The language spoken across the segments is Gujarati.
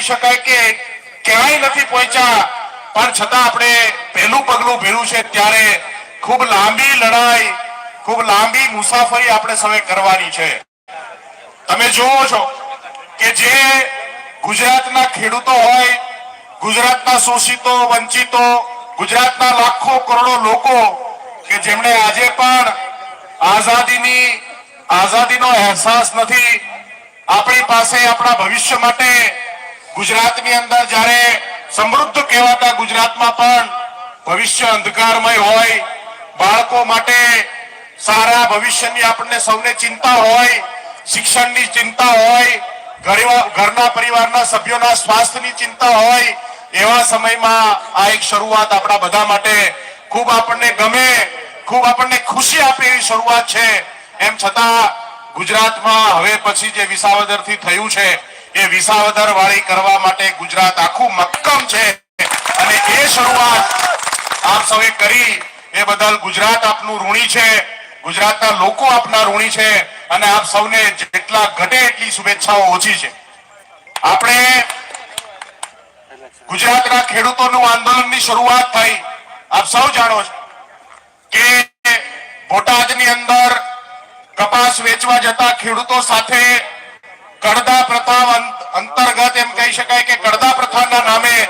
કહી શકાય કે ક્યાંય નથી પહોંચ્યા, પણ છતાં આપણે પહેલું પગલું ભર્યું છે ત્યારે ખૂબ લાંબી લડાઈ, ખૂબ લાંબી મુસાફરી આપણે સૌએ કરવાની છે. તમે જુઓ છો કે જે ગુજરાતના ખેડૂતો હોય, ગુજરાતના શોષિતો, વંચિતો, ગુજરાતના લાખો કરોડો લોકો, કે જેમણે આજે પણ આઝાદીની, આઝાદીનો અહેસાસ નથી, આપણી પાસે આપણા ભવિષ્ય માટે ગુજરાતની અંદર જ્યારે સમૃદ્ધ કહેવાતા ગુજરાતમાં પણ ભવિષ્ય અંધકારમય હોય, બાળકો માટે સારા ભવિષ્યની આપણને સૌને ચિંતા હોય, શિક્ષણની ચિંતા હોય ઘરે- ઘરના પરિવારના સભ્યોના સ્વાસ્થ્યની ચિંતા હોય, એવા સમયમાં આ એક શરૂઆત આપણા બધા માટે ખૂબ આપણને ગમે, ખૂબ આપણને ખુશી આપે એવી શરૂઆત છે. એમ છતાં ગુજરાતમાં હવે પછી જે વિસાવદરથી થયું છે એ વિસાવદર વાળી કરવા માટે ગુજરાત આખું મક્કમ છે. અને એ શરૂઆત આપ સૌએ કરી. એ બદલ ગુજરાત આપનું ઋણી છે. ગુજરાતના લોકો આપના ઋણી છે. અને આપ સૌને જેટલા ઘટે એટલી શુભેચ્છાઓ ઓછી છે. આપણે ગુજરાતના ખેડૂતોનું આંદોલનની શરૂઆત થઈ. આપ સૌ જાણો છો કે બોટાદની અંદર કપાસ વેચવા જતા ખેડૂતો સાથે કડદા પ્રથા અં- અંતર્ગત એમ કહી શકાય કે કડદા પ્રથાના નામે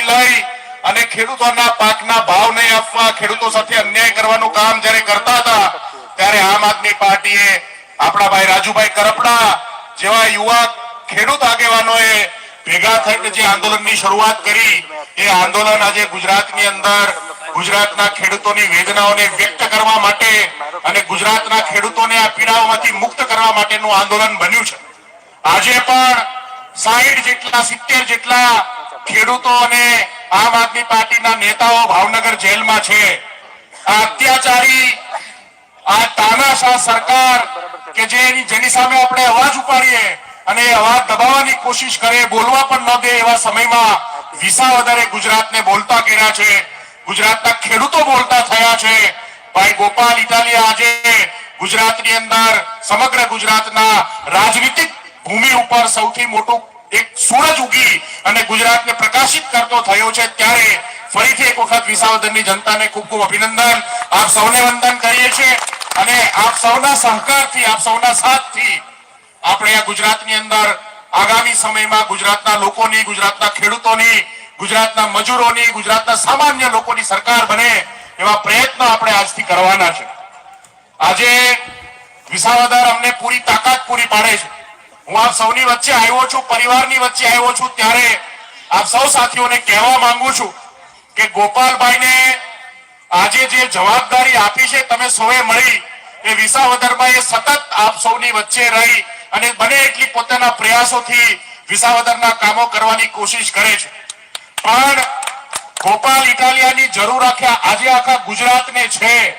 પૈસા લઈ અને ખેડૂતોના પાકના ભાવ નહીં આપવા, ખેડૂતો સાથે અન્યાય કરવાનું કામ જયારે કરતા હતા, ત્યારે આમ આદમી પાર્ટીએ આપણા ભાઈ રાજુભાઈ કરપડા જેવા યુવા ખેડૂત આગેવાનોએ ભેગા થઈને જે આંદોલનની શરૂઆત કરી, એ આંદોલન આજે ગુજરાતની અંદર, ગુજરાતના ખેડૂતોની વેદનાઓને વ્યક્ત કરવા માટે અને ગુજરાતના ખેડૂતોને આ પીડાઓમાંથી મુક્ત કરવા માટેનું આંદોલન બન્યું છે. આજે પણ સાહીઠ જેટલા, સિત્તેર જેટલા ખેડૂતો અને આમ આદમી પાર્ટીના નેતાઓ ભાવનગર જેલમાં છે. આ અત્યાચારી, આ તાનાશાહ સરકાર કે જેની સામે આપણે અવાજ ઉપાડીએ અને અવાજ દબાવવાની કોશિશ કરે, બોલવા પણ ન દે એવા સમયમાં વિસાવદરે ગુજરાતને બોલતા કર્યા છે. ગુજરાતના ખેડૂતો બોલતા થયા છે. ભાઈ ગોપાલ ઇટાલિયા આજે ગુજરાતની અંદર, સમગ્ર ગુજરાતના રાજનીતિક ભૂમિ ઉપર સૌથી મોટું એક સૂરજ ઉગી અને ગુજરાતને પ્રકાશિત કરતો થયો છે. ત્યારે ફરીથી એક વખત વિસાવદરની જનતાને ખૂબ ખૂબ અભિનંદન. આપ સૌને વંદન કરીએ છીએ અને આપ સૌના સહકારથી, આપ સૌના સાથથી આપણે આ ગુજરાતની અંદર આગામી સમયમાં ગુજરાતના લોકોની, ગુજરાતના ખેડૂતોની, ગુજરાતના મજૂરોની, ગુજરાતના સામાન્ય લોકોની સરકાર બને એવા પ્રયત્નો આપણે આજથી કરવાના છે. આજે વિસાવદર અમને પૂરી તાકાત પૂરી પાડે છે. હું આપ સૌની વચ્ચે આવ્યો છું, પરિવારની વચ્ચે આવ્યો છું, ત્યારે આપ સૌ સાથીઓને કહેવા માંગુ છું કે ગોપાલભાઈને આજે જે જવાબદારી આપી છે, તમે સૌએ મળી, એ વિસાવદરમાં સતત આપ સૌની વચ્ચે રહી અને બને એટલી પોતાના પ્રયાસોથી વિસાવદરના કામો કરવાની કોશિશ કરે છે. પણ ગોપાલ ઇટાલિયાની જરૂર આખા, આજે આખા ગુજરાતને છે.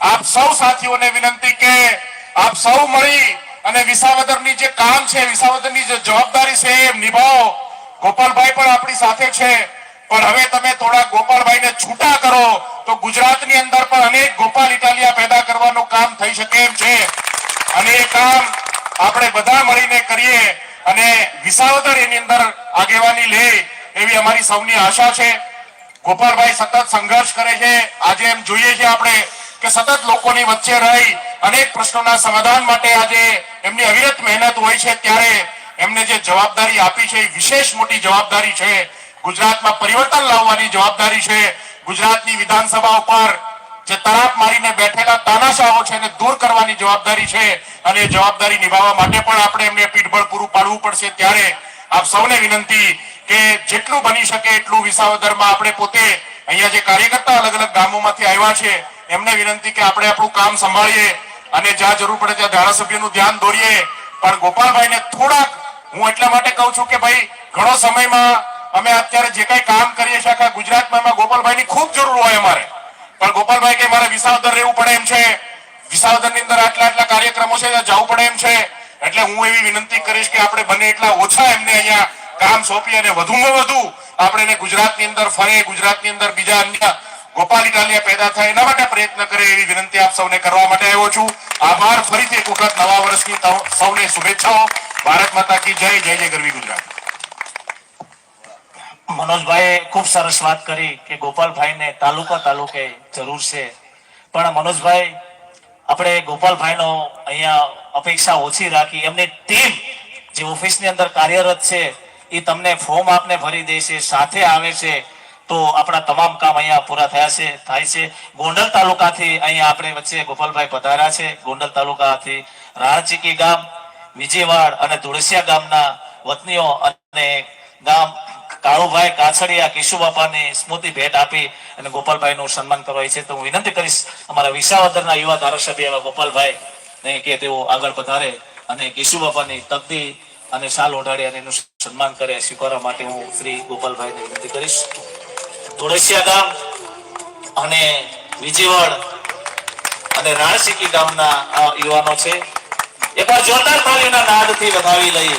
આપ સૌ સાથીઓને વિનંતી કે આપ સૌ મળી અને વિસાવદરની જે કામ છે, વિસાવદરની જે જવાબદારી છે એ નિભાવો. ગોપાલભાઈ પણ આપણી સાથે છે. પણ હવે તમે થોડા ગોપાલભાઈને છૂટા કરો, તો ગુજરાતની અંદર પણ અનેક ગોપાલ ઇટાલિયા પેદા કરવાનું કામ થઈ શકે એમ છે. અને એ કામ આપણે બધા મળીને કરીએ અને વિસાવદર એની અંદર આગેવાની લે એવી અમારી સૌની આશા છે. ગોપાલભાઈ સતત સંઘર્ષ કરે છે. આજે એમ જોઈએ છે આપણે કે સતત લોકોની વચ્ચે રહી અનેક પ્રશ્નોના સમાધાન માટે આજે એમની અવિરત મહેનત હોય છે ત્યારે એમને જે જવાબદારી આપી છે, એ વિશેષ મોટી જવાબદારી છે. ગુજરાતમાં પરિવર્તન લાવવાની જવાબદારી છે. ગુજરાતની વિધાનસભા ઉપર જે તરાપ મારીને બેઠેલા તાનાશાહો છે એને દૂર કરવાની જવાબદારી છે અને જવાબદારી નિભાવવા માટે પણ આપણે એમને પીઠબળ પૂરું પાડવું પડશે ત્યારે આપ સૌને વિનંતી કે જેટલું બની શકે એટલું વિસાવદરમાં આપણે પોતે અહીંયા જે કાર્યકર્તા અલગ અલગ ગામોમાંથી આવ્યા છે એમને વિનંતી કે આપણે આપણું કામ સંભાળીએ અને જ્યાં જરૂર પડે ત્યાં ધારાસભ્યનું ધ્યાન દોરીએ. પણ ગોપાલભાઈને થોડાક હું એટલા માટે કહું છું કે ભાઈ, ઘણો સમયમાં અમે અત્યારે જે કઈ કામ કરીએ છીએ ગુજરાતમાં, એમાં ગોપાલભાઈની ખૂબ જરૂર હોય અમારે. પણ ગોપાલભાઈ કે મારે વિસાવદર રહેવું પડે એમ છે. વિસાવદરની અંદર આટલા આટલા કાર્યક્રમો છે, ત્યાં જવું પડે એમ છે. એટલે હું એવી વિનંતી કરીશ કે આપણે બને એટલા ઓછા એમને અહીંયા કામ સોંપી અને વધુમાં વધુ આપણે એને ગુજરાતની અંદર ફરે ગુજરાતની અંદર બીજા અન્ય ગોપાલ ઇટાલિયા પેદા થાય એના માટે પ્રયત્ન કરે એવી વિનંતી આપ સૌને કરવા માટે આવ્યો છું. આભાર. ફરીથી એક વખત નવા વર્ષની સૌને શુભેચ્છાઓ. ભારત માતા કી જય જય જય ગરવી ગુજરાત. મનોજભાઈએ ખૂબ સરસ વાત કરી કે ગોપાલભાઈને તાલુકા તાલુકે જરૂર છે. પણ મનોજભાઈ, આપણે ગોપાલભાઈનો અહીંયા અપેક્ષા ઓછી રાખી. એમની ટીમ જે ઓફિસની અંદર કાર્યરત છે, એ તમને ફોર્મ આપને ભરી દે છે સાથે આવે છે. તો આપણા તમામ કામ અહીંયા પૂરા થયા છે, થાય છે. ગોંડલ તાલુકાથી અહીંયા આપણે વચ્ચે ગોપાલભાઈ પધાર્યા છે. ગોંડલ તાલુકાથી રાણચીકી ગામ, વિજયવાડ અને ધુળસિયા ગામના વતનીઓ અને ગામ કાળુભાઈ કાછડિયા કેશુબાપાની સ્મૃતિ ભેટ આપી અને ગોપાલભાઈનું સન્માન કરવા છે તો હું વિનંતી કરીશ અમારા વિસાવદરના યુવા ધારાસભ્ય એવા ગોપાલભાઈ ને કે તેઓ આગળ પધારે અને કિશુ બાપાની તકદી અને શાલ ઓઢાડી અને એનું સન્માન કરે, સ્વીકારવા માટે હું શ્રી ગોપાલભાઈને વિનંતી કરીશ. ધોળસિયા ગામ અને વિજયવાડ અને રાણસીકી ગામના યુવાનો છે. એકવાર જોરદાર તાળીઓના નાદથી વધાવી લઈએ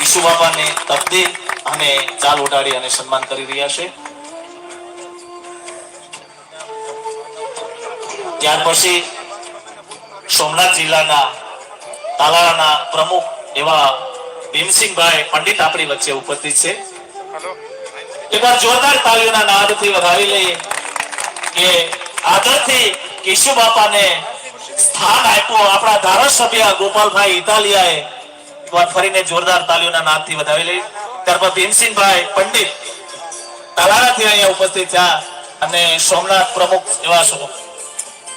ઈશુ બાપાને તકદીર અને ચાલ ઉડાડી અને સન્માન કરી રહ્યા છે. ત્યાર પછી સોમનાથ જિલ્લાના તાલાળાના પ્રમુખ એવા ભીમસિંહભાઈ પંડિત આપણી વચ્ચે ઉપસ્થિત છે. એકવાર જોરદાર તાળીઓના નાદથી વધાવી લઈએ કે આદરથી કેશુ બાપાને સ્થાન આપ્યું. આપણા ધારાસભ્ય ગોપાલભાઈ ઇટાલિયાએ એકવાર ફરીને જોરદાર તાલીઓના નાદથી વધાવી લઈએ ત્યારબાદ ભીમસિંહભાઈ પંડિત તાલાળાથી અહીંયા ઉપસ્થિત થયા અને સોમનાથ પ્રમુખ એવા છો.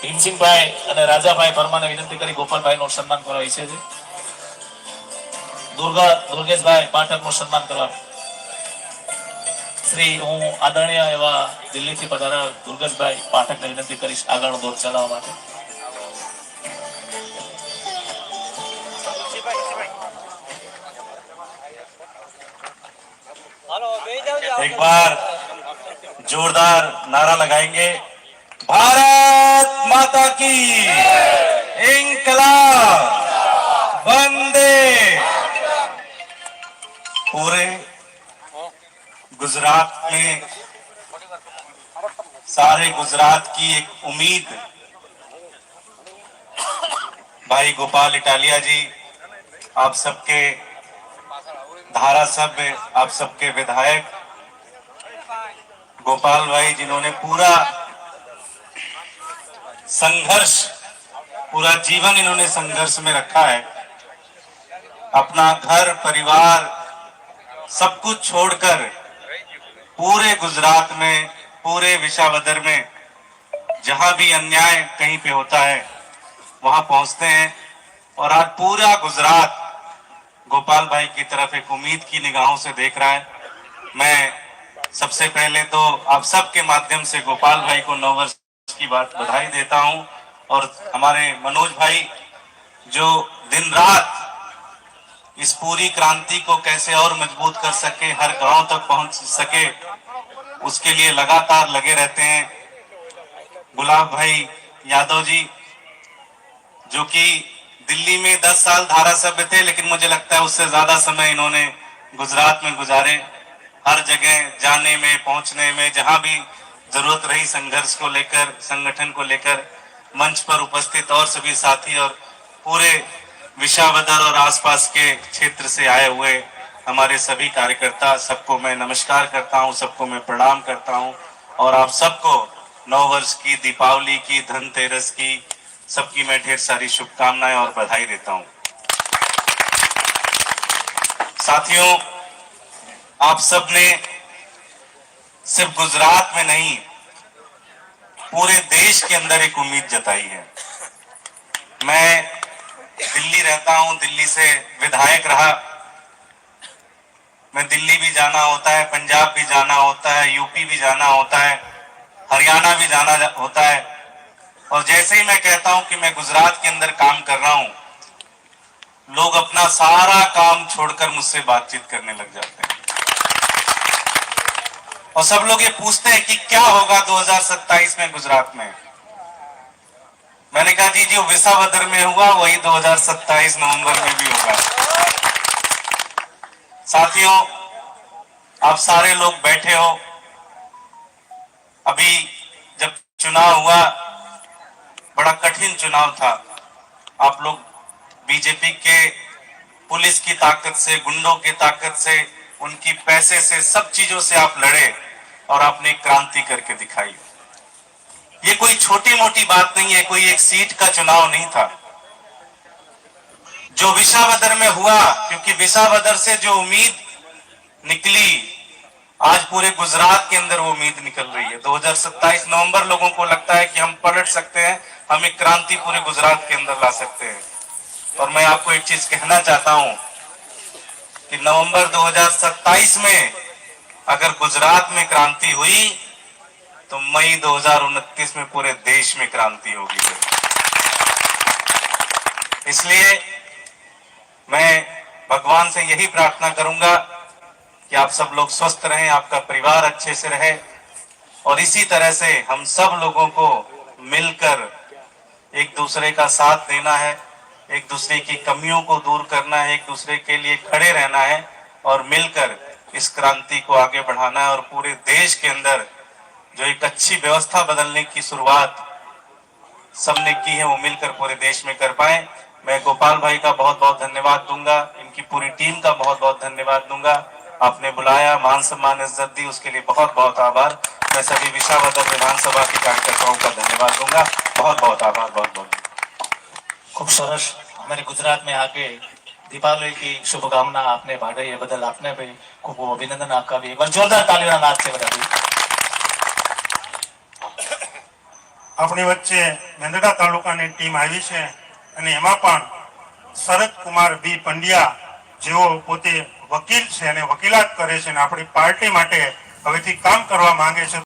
ભીમસિંહભાઈ અને રાજાભાઈ પરમાને વિનંતી કરી ગોપાલભાઈ નું સન્માન કરવા ઈચ્છે છે. દુર્ગા દુર્ગેશભાઈ પાઠકનું સન્માન કરવા. શ્રી હું આદરણીય એવા દિલ્હીથી પધારેલા દુર્ગેશભાઈ પાઠકને વિનંતી કરીશ આગળનો દોર ચલાવવા માટે एक बार जोरदार नारा लगाएंगे भारत माता की इंकलाब वंदे पूरे गुजरात में सारे गुजरात की एक उम्मीद। भाई गोपाल इटालिया जी, आप सबके धारा सभ्य आप सबके विधायक, गोपाल भाई जिन्होंने पूरा संघर्ष, पूरा जीवन इन्होंने संघर्ष में रखा है। अपना घर, परिवार, सब कुछ छोड़कर पूरे गुजरात में, पूरे विशावदर में, जहाँ भी अन्याय कहीं पे होता है, वहाँ पहुँचते हैं। और आज पूरा गुजरात गोपाल भाई की तरफ़ एक उम्मीद की निगाहों से देख रहा है। मैं सबसे पहले तो आप सबके माध्यम से गोपाल भाई को नौ वर्ष की बात बधाई देता हूँ। और हमारे मनोज भाई, जो दिन रात इस पूरी क्रांति को कैसे और मज़बूत कर सके, हर गाँव तक पहुँच सके, उसके लिए लगातार लगे रहते हैं। गुलाब भाई यादव जी, जो कि दिल्ली में 10 साल धारा सभ्य थे, लेकिन मुझे लगता है उससे ज़्यादा समय इन्होंने गुजरात में गुजारे। हर जगह जाने में, पहुँचने में, जहाँ भी ज़रूरत रही संघर्ष को लेकर, संगठन को लेकर, मंच पर उपस्थित और सभी साथी और पूरे विशावदर और आसपास के क्षेत्र से आए हुए हमारे सभी कार्यकर्ता, सबको मैं नमस्कार करता हूँ, सबको मैं प्रणाम करता हूँ और आप सबको नौ वर्ष की, दीपावली की, धनतेरस की, सबकी मैं ढेर सारी शुभकामनाएँ और बधाई देता हूँ। साथियों, आप सबने सिर्फ़ गुजरात में नहीं, पूरे देश के अंदर एक उम्मीद जताई है। मैं दिल्ली रहता हूँ, दिल्ली से विधायक रहा। मैं दिल्ली भी जाना होता है, पंजाब भी जाना होता है, यूपी भी जाना होता है, हरियाणा भी जाना होता है। और जैसे ही मैं कहता हूँ कि मैं गुजरात के अंदर काम कर रहा हूँ, लोग अपना सारा काम छोड़कर मुझसे बातचीत करने लग जाते हैं। और सब लोग ये पूछते हैं कि क्या होगा 2027 में गुजरात में? मैंने कहा, जी, जो विसावदर में हुआ, वही 2027 नवंबर में भी होगा। साथियों, आप सारे लोग बैठे हो। अभी जब चुनाव हुआ, बड़ा कठिन चुनाव था। आप लोग बीजेपी के पुलिस की ताकत से, गुंडों की ताकत से, उनकी पैसे से, सब चीज़ों से आप लड़े और आपने क्रांति करके दिखाई। ये कोई छोटी मोटी बात नहीं है, कोई एक सीट का चुनाव नहीं था। जो विशावदर में हुआ, क्योंकि विशावदर से जो उम्मीद निकली, आज पूरे गुजरात के अंदर वो उम्मीद निकल रही है। 2027 नवंबर लोगों को लगता है कि हम पलट सकते हैं, हम एक क्रांति पूरे गुजरात के अंदर ला सकते हैं। और मैं आपको एक चीज़ कहना चाहता हूँ कि नवंबर 2027 में अगर गुजरात में क्रांति हुई तो मई 2029 में पूरे देश में क्रांति होगी। इसलिए मैं भगवान से यही प्रार्थना करूँगा कि आप सब लोग स्वस्थ रहें, आपका परिवार अच्छे से रहे और इसी तरह से हम सब लोगों को मिलकर एक दूसरे का साथ देना है, एक दूसरे की कमियों को दूर करना है, एक दूसरे के लिए खड़े रहना है और मिलकर इस क्रांति को आगे बढ़ाना है और पूरे देश के अंदर जो एक अच्छी व्यवस्था बदलने की शुरुआत सबने की है, वो मिलकर पूरे देश में कर पाए। मैं गोपाल भाई का बहुत बहुत धन्यवाद दूँगा, इनकी पूरी टीम का बहुत बहुत धन्यवाद दूँगा। आपने बुलाया, मान सम्मान, इज़्ज़त दी, उसके लिए बहुत बहुत आभार। मैं सभी विशावदर विधानसभा के कार्यकर्ताओं का धन्यवाद दूँगा। बहुत बहुत आभार बहुत बहुत खूब सरस। हमारे गुजरात में आके दीपावली की शुभकामना आपने बांटी है बदल आपने भी। खूब अभिनंदन आपका भी। जोरदार तालियों नाथ से बता दी આપણી વચ્ચે મેંદડા તાલુકાની ટીમ આવી છે અને એમાં પણ શરદ કુમાર બી પંડ્યા જેઓ પોતે વકીલ છે અને વકીલાત કરે છે અને આપણી પાર્ટી માટે હવેથી કામ કરવા માંગે છે.